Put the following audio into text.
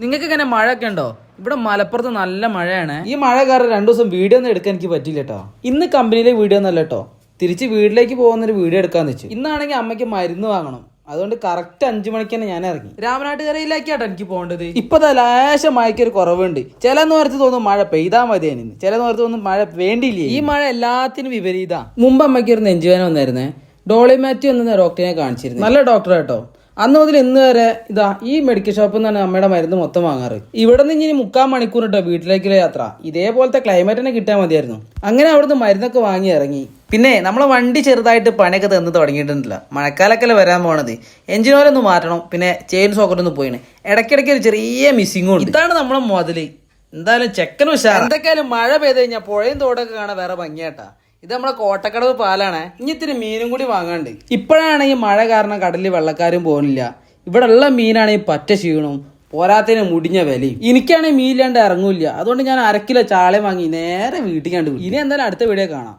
നിങ്ങൾക്ക് ഇങ്ങനെ മഴയൊക്കെ ഉണ്ടോ? ഇവിടെ മലപ്പുറത്ത് നല്ല മഴയാണ്. ഈ മഴ കാരണം രണ്ടു ദിവസം വീഡിയോ ഒന്നും എടുക്കാൻ എനിക്ക് പറ്റില്ല കേട്ടോ ഇന്ന് കമ്പനിയിലെ വീഡിയോ ഒന്നല്ല കേട്ടോ തിരിച്ച് വീട്ടിലേക്ക് പോകുന്ന ഒരു വീഡിയോ എടുക്കാന്ന് വെച്ചു. ഇന്നാണെങ്കിൽ അമ്മയ്ക്ക് മരുന്ന് വാങ്ങണം. അതുകൊണ്ട് കറക്റ്റ് അഞ്ചു മണിക്ക് തന്നെ ഞാൻ ഇറങ്ങി. രാമനാട്ടുകരയിലേക്കാട്ടോ എനിക്ക് പോകേണ്ടത്. ഇപ്പൊ ലാശം ലേശം മഴയ്ക്കൊരു കുറവുണ്ട്. ചില നേരത്ത് തോന്നും മഴ പെയ്താൽ മതിയായിരുന്നു ചില നേരത്ത് തോന്നും മഴ വേണ്ടിയില്ലേ? ഈ മഴ എല്ലാത്തിനും വിപരീത. മുമ്പ് അമ്മയ്ക്ക് ഒരു നെഞ്ചുവേന വന്നായിരുന്നേ. ഡോളിമാറ്റി എന്ന ഡോക്ടറിനെ കാണിച്ചിരുന്നു. നല്ല ഡോക്ടർ കേട്ടോ അന്ന് മുതൽ ഇന്ന് വരെ ഇതാ ഈ മെഡിക്കൽ ഷോപ്പിൽ നിന്നാണ് അമ്മയുടെ മരുന്ന് മൊത്തം വാങ്ങാറ്. ഇവിടെ നിന്ന് ഇനി മുക്കാൽ മണിക്കൂർ കേട്ടോ വീട്ടിലേക്കുള്ള യാത്ര. ഇതേപോലത്തെ ക്ലൈമറ്റ് തന്നെ കിട്ടാൻ മതിയായിരുന്നു. അങ്ങനെ അവിടുന്ന് മരുന്നൊക്കെ വാങ്ങി ഇറങ്ങി. പിന്നെ നമ്മളെ വണ്ടി ചെറുതായിട്ട് പണിയൊക്കെ തന്നു തുടങ്ങിയിട്ടുണ്ടല്ല. മഴക്കാലൊക്കെ വരാൻ പോണത്. എഞ്ചിൻ ഓയിലൊന്ന് മാറ്റണം. പിന്നെ ചെയിൻ സോക്കറ്റ് ഒന്ന് പോയിന്. ഇടയ്ക്കിടയ്ക്ക് ഒരു ചെറിയ മിസ്സിങ്ങും ഉണ്ട്. ഇതാണ് നമ്മളെ മുതൽ. എന്തായാലും ചെക്കനും ഉഷാർ എന്തൊക്കെയാലും മഴ പെയ്ത് കഴിഞ്ഞാൽ പുഴയും തോടൊക്കെ കാണാൻ വേറെ ഭംഗിയാട്ടാ. ഇത് നമ്മളെ കോട്ടക്കടവ് പാലാണ്. ഇനി ഇത്തിരി മീനും കൂടി വാങ്ങാണ്ട്. ഇപ്പോഴാണ് ഈ മഴ കാരണം കടലിൽ വെള്ളക്കാരും പോകുന്നില്ല ഇവിടെ ഉള്ള മീനാണെങ്കിൽ പറ്റ ക്ഷീണവും പോരാത്തതിന് മുടിഞ്ഞ വിലയും. എനിക്കാണെങ്കിൽ മീനില്ലാണ്ട് ഇറങ്ങൂല്ല. അതുകൊണ്ട് ഞാൻ അരക്കിലോ കിലോ ചാളയും വാങ്ങി നേരെ വീട്ടിൽ കണ്ടു ഇനി എന്തായാലും അടുത്ത വീഡിയോ കാണാം.